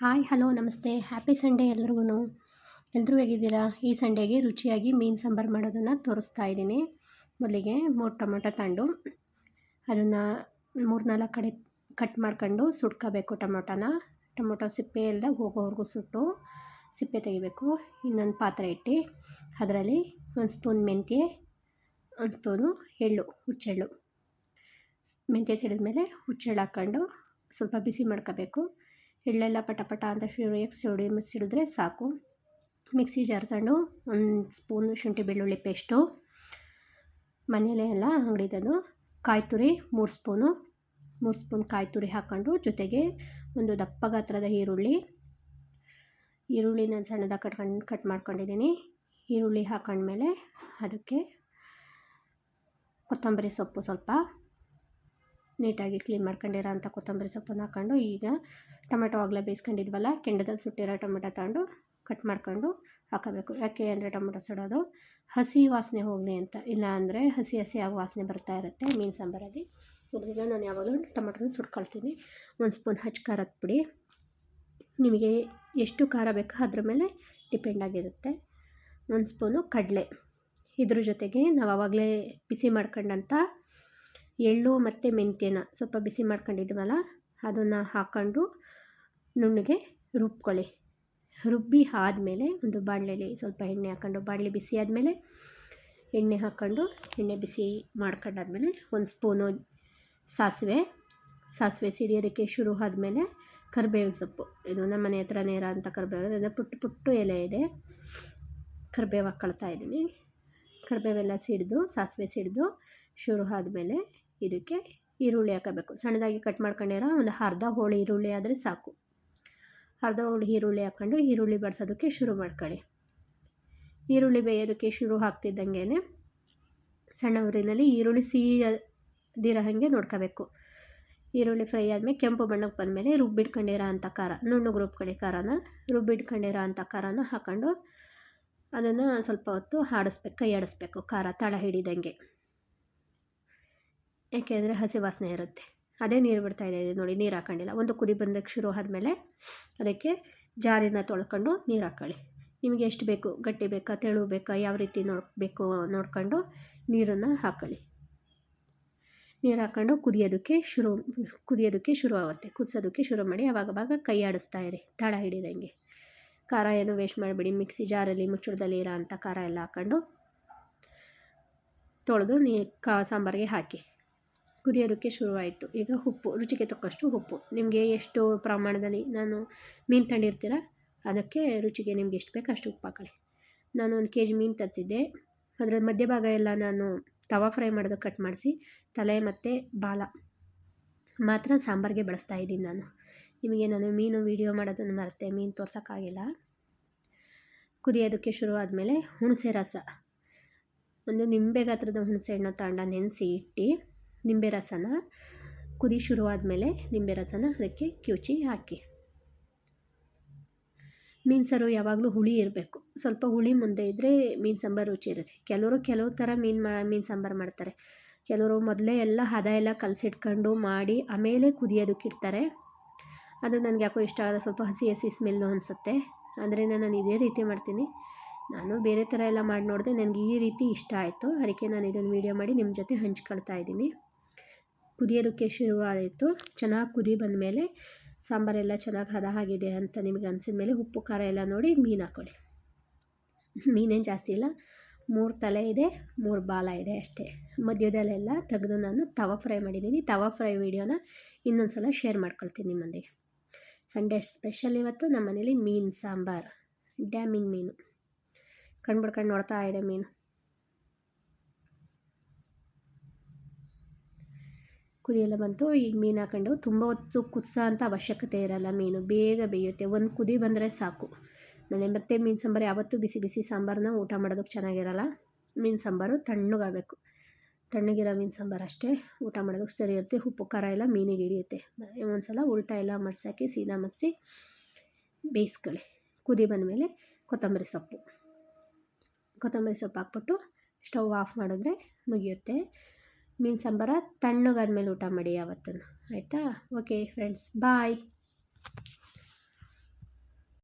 Hi, hello, ನಮಸ್ತೆ. Happy Sunday ಎಲ್ರಿಗೂ ಎಲ್ಲರೂ ಹೇಗಿದ್ದೀರಾ? ಈ ಸಂಡೇಗೆ ರುಚಿಯಾಗಿ ಮೀನು ಸಾಂಬಾರು ಮಾಡೋದನ್ನು ತೋರಿಸ್ತಾ ಇದ್ದೀನಿ. ಮೊದಲಿಗೆ ಮೂರು ಟೊಮೊಟೊ ತಂಡು. ಅದನ್ನು ಮೂರು ನಾಲ್ಕು ಕಡೆ ಕಟ್ ಮಾಡ್ಕೊಂಡು ಸುಟ್ಕೋಬೇಕು ಟೊಮೊಟೊನ. ಟೊಮೊಟೊ ಸಿಪ್ಪೆ ಎಲ್ಲ ಹೋಗೋವರೆಗೂ ಸುಟ್ಟು ಸಿಪ್ಪೆ ತೆಗಿಬೇಕು. ಇನ್ನೊಂದು ಪಾತ್ರೆ ಇಟ್ಟು ಅದರಲ್ಲಿ ಒಂದು ಸ್ಪೂನ್ ಮೆಂತ್ಯೆ, ಒಂದು ಸ್ಪೂನು ಎಳ್ಳು, ಹುಚ್ಚೆಳ್ಳು. ಮೆಂತ್ಯ ಸಿಡಿದ್ಮೇಲೆ ಹುಚ್ಚೆಳ್ಳು ಹಾಕ್ಕೊಂಡು ಸ್ವಲ್ಪ ಬಿಸಿ ಮಾಡ್ಕೋಬೇಕು. ಎಳ್ಳೆಲ್ಲ ಪಟ ಪಟ ಅಂತ ಎಕ್ಸ್ ಸಿಡಿ ಸಿಡಿದ್ರೆ ಸಾಕು. ಮಿಕ್ಸಿ ಜಾರ್ ತಗೊಂಡು ಒಂದು ಸ್ಪೂನು ಶುಂಠಿ ಬೆಳ್ಳುಳ್ಳಿ ಪೇಸ್ಟು ಮನೆಯಲ್ಲೇ ಎಲ್ಲ ಅಂಗಡಿದದು ಕಾಯಿ ತುರಿ ಮೂರು ಸ್ಪೂನು, ಮೂರು ಸ್ಪೂನ್ ಕಾಯಿ ತುರಿ ಹಾಕ್ಕೊಂಡು ಜೊತೆಗೆ ಒಂದು ದಪ್ಪ ಗಾತ್ರದ ಈರುಳ್ಳಿ, ಈರುಳ್ಳಿನ ಸಣ್ಣದಾಗಿ ಕಟ್ಕೊಂಡು, ಕಟ್ ಮಾಡ್ಕೊಂಡಿದ್ದೀನಿ. ಈರುಳ್ಳಿ ಹಾಕೊಂಡ್ಮೇಲೆ ಅದಕ್ಕೆ ಕೊತ್ತಂಬರಿ ಸೊಪ್ಪು ಸ್ವಲ್ಪ. ನೀಟಾಗಿ ಕ್ಲೀನ್ ಮಾಡ್ಕೊಂಡಿರೋ ಅಂಥ ಕೊತ್ತಂಬರಿ ಸೊಪ್ಪನ್ನು ಹಾಕ್ಕೊಂಡು ಈಗ ಟೊಮೆಟೊ ಆಗಲೇ ಬೇಯಿಸ್ಕೊಂಡಿದ್ವಲ್ಲ, ಕೆಂಡದಲ್ಲಿ ಸುಟ್ಟಿರೋ ಟೊಮೆಟೊ ತಗೊಂಡು ಕಟ್ ಮಾಡ್ಕೊಂಡು ಹಾಕಬೇಕು. ಯಾಕೆ ಅಂದರೆ ಟೊಮೆಟೊ ಸುಡೋದು ಹಸಿ ವಾಸನೆ ಹೋಗಲಿ ಅಂತ. ಇಲ್ಲ ಅಂದರೆ ಹಸಿ ಹಸಿ ಆಗಿ ವಾಸನೆ ಬರ್ತಾ ಇರುತ್ತೆ ಮೀನು ಸಾಂಬಾರಲ್ಲಿ. ಇದರಿಂದ ನಾನು ಯಾವಾಗಲೂ ಟೊಮೆಟೊನ ಸುಟ್ಕೊಳ್ತೀನಿ. ಒಂದು ಸ್ಪೂನ್ ಹಚ್ಚ ಖಾರದ ಪುಡಿ. ನಿಮಗೆ ಎಷ್ಟು ಖಾರ ಬೇಕೋ ಅದ್ರ ಮೇಲೆ ಡಿಪೆಂಡ್ ಆಗಿರುತ್ತೆ. ಒಂದು ಸ್ಪೂನು ಕಡಲೆ. ಇದ್ರ ಜೊತೆಗೆ ನಾವು ಆವಾಗಲೇ ಬಿಸಿ ಮಾಡ್ಕೊಂಡಂಥ ಎಳ್ಳು ಮತ್ತು ಮೆಂತ್ಯನ ಸ್ವಲ್ಪ ಬಿಸಿ ಮಾಡ್ಕೊಂಡಿದ್ವಲ್ಲ, ಅದನ್ನು ಹಾಕ್ಕೊಂಡು ನುಣ್ಣಗೆ ರುಬ್ಕೊಳ್ಳಿ. ರುಬ್ಬಿ ಆದಮೇಲೆ ಒಂದು ಬಾಣಲೆಯಲ್ಲಿ ಸ್ವಲ್ಪ ಎಣ್ಣೆ ಹಾಕ್ಕೊಂಡು ಬಾಣಲೆ ಬಿಸಿ ಆದಮೇಲೆ ಎಣ್ಣೆ ಹಾಕ್ಕೊಂಡು ಎಣ್ಣೆ ಬಿಸಿ ಮಾಡ್ಕೊಂಡಾದ್ಮೇಲೆ ಒಂದು ಸ್ಪೂನು ಸಾಸಿವೆ. ಸಾಸಿವೆ ಸಿಡಿಯೋದಕ್ಕೆ ಶುರು ಆದಮೇಲೆ ಕರಿಬೇವಿನ ಸೊಪ್ಪು. ಇದು ನಮ್ಮ ಮನೆ ಹತ್ರ ನೇರ ಕರಿಬೇವು ಅದು ಪುಟ್ಟು ಪುಟ್ಟು ಎಲೆ ಇದೆ. ಕರಿಬೇವು ಹಾಕ್ಕೊಳ್ತಾ ಇದ್ದೀನಿ. ಕರಿಬೇವೆಲ್ಲ ಸಿಡಿದು, ಸಾಸಿವೆ ಸಿಡಿದು ಶುರು ಆದಮೇಲೆ ಇದಕ್ಕೆ ಈರುಳ್ಳಿ ಹಾಕಬೇಕು. ಸಣ್ಣದಾಗಿ ಕಟ್ ಮಾಡ್ಕೊಂಡಿರೋ ಒಂದು ಅರ್ಧ ಹೋಳಿ ಈರುಳ್ಳಿ ಆದರೆ ಸಾಕು. ಅರ್ಧ ಹೋಳಿ ಈರುಳ್ಳಿ ಹಾಕ್ಕೊಂಡು ಈರುಳ್ಳಿ ಬಡಿಸೋದಕ್ಕೆ ಶುರು ಮಾಡ್ಕೊಳ್ಳಿ. ಈರುಳ್ಳಿ ಬೇಯೋದಕ್ಕೆ ಶುರು ಹಾಕ್ತಿದ್ದಂಗೆ ಸಣ್ಣ ಊರಿನಲ್ಲಿ ಈರುಳ್ಳಿ ಸೀದಿರೋ ಹಾಗೆ ನೋಡ್ಕೋಬೇಕು. ಈರುಳ್ಳಿ ಫ್ರೈ ಆದಮೇಲೆ ಕೆಂಪು ಬಣ್ಣಕ್ಕೆ ಬಂದಮೇಲೆ ರುಬ್ಬಿಟ್ಕೊಂಡಿರೋ ಅಂಥ ಖಾರ, ನುಣ್ಣಗೆ ರುಬ್ಕೊಳ್ಳಿ ಖಾರನ, ರುಬ್ಬಿಟ್ಕೊಂಡಿರೋ ಅಂಥ ಖಾರನ ಹಾಕ್ಕೊಂಡು ಅದನ್ನು ಸ್ವಲ್ಪ ಹೊತ್ತು ಆಡಿಸ್ಬೇಕು ಕೈ ಆಡಿಸ್ಬೇಕು ಖಾರ ತಳ ಹಿಡಿದಂಗೆ. ಏಕೆಂದರೆ ಹಸಿ ವಾಸನೆ ಇರುತ್ತೆ. ಅದೇ ನೀರು ಬಿಡ್ತಾ ಇದೆ ನೋಡಿ, ನೀರು ಹಾಕೊಂಡಿಲ್ಲ. ಒಂದು ಕುದಿ ಬಂದಕ್ಕೆ ಶುರು ಆದಮೇಲೆ ಅದಕ್ಕೆ ಜಾರಿನ ತೊಳ್ಕೊಂಡು ನೀರು ಹಾಕೊಳ್ಳಿ. ನಿಮಗೆ ಎಷ್ಟು ಬೇಕು, ಗಟ್ಟಿ ಬೇಕಾ, ತೆಳು ಬೇಕಾ, ಯಾವ ರೀತಿ ನೋಡಬೇಕು ನೋಡ್ಕೊಂಡು ನೀರನ್ನು ಹಾಕೊಳ್ಳಿ. ನೀರು ಹಾಕ್ಕೊಂಡು ಕುದಿಯೋದಕ್ಕೆ ಶುರು ಕುದಿಯೋದಕ್ಕೆ ಶುರು ಆಗುತ್ತೆ. ಕುದಿಸೋದಕ್ಕೆ ಶುರು ಮಾಡಿ ಅವಾಗವಾಗ ಕೈ ಆಡಿಸ್ತಾ ಇರಿ. ತಳ ಹಿಡಿದಂಗೆ. ಖಾರ ಏನು ವೇಸ್ಟ್ ಮಾಡಿಬಿಡಿ. ಮಿಕ್ಸಿ ಜಾರಲ್ಲಿ, ಮುಚ್ಚಳದಲ್ಲಿ ಇರೋ ಅಂಥ ಖಾರ ಎಲ್ಲ ಹಾಕ್ಕೊಂಡು ತೊಳೆದು ನೀ, ಕಾ, ಸಾಂಬಾರಿಗೆ ಹಾಕಿ. ಕುದಿಯೋದಕ್ಕೆ ಶುರುವಾಯಿತು. ಈಗ ಉಪ್ಪು, ರುಚಿಗೆ ತಕ್ಕಷ್ಟು ಉಪ್ಪು. ನಿಮಗೆ ಎಷ್ಟು ಪ್ರಮಾಣದಲ್ಲಿ ನಾನು ಮೀನು ತಂಡಿರ್ತೀರ ಅದಕ್ಕೆ ರುಚಿಗೆ ನಿಮ್ಗೆ ಎಷ್ಟು ಬೇಕು ಅಷ್ಟು ಉಪ್ಪು ಹಾಕೊಳ್ಳಿ. ನಾನು ಒಂದು ಕೆ ಜಿ ಮೀನು ತರಿಸಿದ್ದೆ. ಅದರ ಮಧ್ಯಭಾಗ ಎಲ್ಲ ನಾನು ತವಾ ಫ್ರೈ ಮಾಡೋದು ಕಟ್ ಮಾಡಿಸಿ, ತಲೆ ಮತ್ತು ಬಾಲ ಮಾತ್ರ ಸಾಂಬಾರಿಗೆ ಬಳಸ್ತಾ ಇದ್ದೀನಿ ನಾನು. ನಿಮಗೆ ನಾನು ಮೀನು ವೀಡಿಯೋ ಮಾಡೋದನ್ನು ಮರೆತೆ ಮೀನು ತೋರ್ಸೋಕ್ಕಾಗಿಲ್ಲ. ಕುದಿಯೋದಕ್ಕೆ ಶುರು ಆದಮೇಲೆ ಹುಣಸೆ ರಸ. ಒಂದು ನಿಂಬೆ ಗಾತ್ರದ ಹುಣಸೆ ಹಣ್ಣು ತಗೊಂಡ ನೆನೆಸಿ ಇಟ್ಟು ನಿಂಬೆ ರಸನ, ಕುದಿ ಶುರುವಾದಮೇಲೆ ನಿಂಬೆ ರಸನ ಅದಕ್ಕೆ ಕಿವುಚಿ ಹಾಕಿ. ಮೀನು ಸಾರು ಯಾವಾಗಲೂ ಹುಳಿ ಇರಬೇಕು. ಸ್ವಲ್ಪ ಹುಳಿ ಮುಂದೆ ಇದ್ದರೆ ಮೀನು ಸಾಂಬಾರು ರುಚಿ ಇರುತ್ತೆ. ಕೆಲವರು ಕೆಲವು ಥರ ಮೀನು ಮಾ, ಮೀನು ಸಾಂಬಾರು ಮಾಡ್ತಾರೆ. ಕೆಲವರು ಮೊದಲೇ ಎಲ್ಲ ಹದ ಎಲ್ಲ ಕಲಸಿಟ್ಕೊಂಡು ಮಾಡಿ ಆಮೇಲೆ ಕುದಿಯೋದಕ್ಕೆ ಇಡ್ತಾರೆ. ಅದು ನನಗೆ ಯಾಕೋ ಇಷ್ಟ ಆಗಲ್ಲ. ಸ್ವಲ್ಪ ಹಸಿ ಹಸಿ ಸ್ಮೆಲ್ಲು ಅನಿಸುತ್ತೆ. ಅದರಿಂದ ನಾನು ಇದೇ ರೀತಿ ಮಾಡ್ತೀನಿ. ನಾನು ಬೇರೆ ಥರ ಎಲ್ಲ ಮಾಡಿ ನೋಡಿದೆ ನನಗೆ ಈ ರೀತಿ ಇಷ್ಟ ಆಯಿತು. ಅದಕ್ಕೆ ನಾನು ಇದನ್ನು ವೀಡಿಯೋ ಮಾಡಿ ನಿಮ್ಮ ಜೊತೆ ಹಂಚ್ಕೊಳ್ತಾ ಇದ್ದೀನಿ. ಕುದಿಯೋದಕ್ಕೆ ಶುರುವಾಯಿತು. ಚೆನ್ನಾಗಿ ಕುದಿ ಬಂದಮೇಲೆ ಸಾಂಬಾರೆಲ್ಲ ಚೆನ್ನಾಗಿ ಹದ ಆಗಿದೆ ಅಂತ ನಿಮಗೆ ಅನಿಸಿದ ಮೇಲೆ ಉಪ್ಪು, ಖಾರ ಎಲ್ಲ ನೋಡಿ ಮೀನು ಹಾಕ್ಕೊಳ್ಳಿ. ಮೀನೇನು ಜಾಸ್ತಿ ಇಲ್ಲ. ಮೂರು ತಲೆ ಇದೆ, ಮೂರು ಬಾಲ ಇದೆ ಅಷ್ಟೇ. ಮಧ್ಯದಲ್ಲೆಲ್ಲ ತೆಗೆದು ನಾನು ತವಾ ಫ್ರೈ ಮಾಡಿದ್ದೀನಿ. ತವಾ ಫ್ರೈ ವೀಡಿಯೋನ ಇನ್ನೊಂದು ಸಲ ಶೇರ್ ಮಾಡ್ಕೊಳ್ತೀನಿ ನಿಮ್ಮೊಂದಿಗೆ. ಸಂಡೇ ಸ್ಪೆಷಲ್ ಇವತ್ತು ನಮ್ಮ ಮನೇಲಿ ಮೀನು ಸಾಂಬಾರು. ಡ್ಯಾಮಿನ ಮೀನು. ಕಣ್ಬಿಡ್ಕೊಂಡು ನೋಡ್ತಾ ಇದೆ ಮೀನು. ಕುದಿಯೆಲ್ಲ ಬಂತು. ಈಗ ಮೀನು ಹಾಕೊಂಡು ತುಂಬ ಹೊತ್ತು ಕುದಿಸೋ ಅಂಥ ಅವಶ್ಯಕತೆ ಇರೋಲ್ಲ ಮೀನು. ಬೇಗ ಬೇಯುತ್ತೆ. ಒಂದು ಕುದಿ ಬಂದರೆ ಸಾಕು. ನಾನು ಮತ್ತೆ ಮೀನು ಸಾಂಬಾರು ಯಾವತ್ತೂ ಬಿಸಿ ಬಿಸಿ ಸಾಂಬಾರನ್ನ ಊಟ ಮಾಡೋದಕ್ಕೆ ಚೆನ್ನಾಗಿರಲ್ಲ. ಮೀನು ಸಾಂಬಾರು ತಣ್ಣಗಾಗಬೇಕು. ತಣ್ಣಗಿರೋ ಮೀನು ಸಾಂಬಾರು ಅಷ್ಟೇ ಊಟ ಮಾಡೋದಕ್ಕೆ ಸರಿ ಇರುತ್ತೆ. ಉಪ್ಪು, ಖಾರ ಎಲ್ಲ ಮೀನಿಗೆ ಹಿಡಿಯುತ್ತೆ. ಒಂದು ಸಲ ಉಲ್ಟಾ ಎಲ್ಲ ಮಡ್ಸಾಕಿ ಸೀದಾ ಮಡಿಸಿ ಬೇಯಿಸ್ಕೊಳ್ಳಿ. ಕುದಿ ಬಂದಮೇಲೆ ಕೊತ್ತಂಬರಿ ಸೊಪ್ಪು. ಕೊತ್ತಂಬರಿ ಸೊಪ್ಪು ಹಾಕ್ಬಿಟ್ಟು ಸ್ಟವ್ ಆಫ್ ಮಾಡಿದ್ರೆ ಮುಗಿಯುತ್ತೆ. ಮೀನು ಸಾಂಬಾರ ತಣ್ಣಗಾದ್ಮೇಲೆ ಊಟ ಮಾಡಿ ಯಾವತ್ತೂ ಆಯಿತಾ? Okay friends bye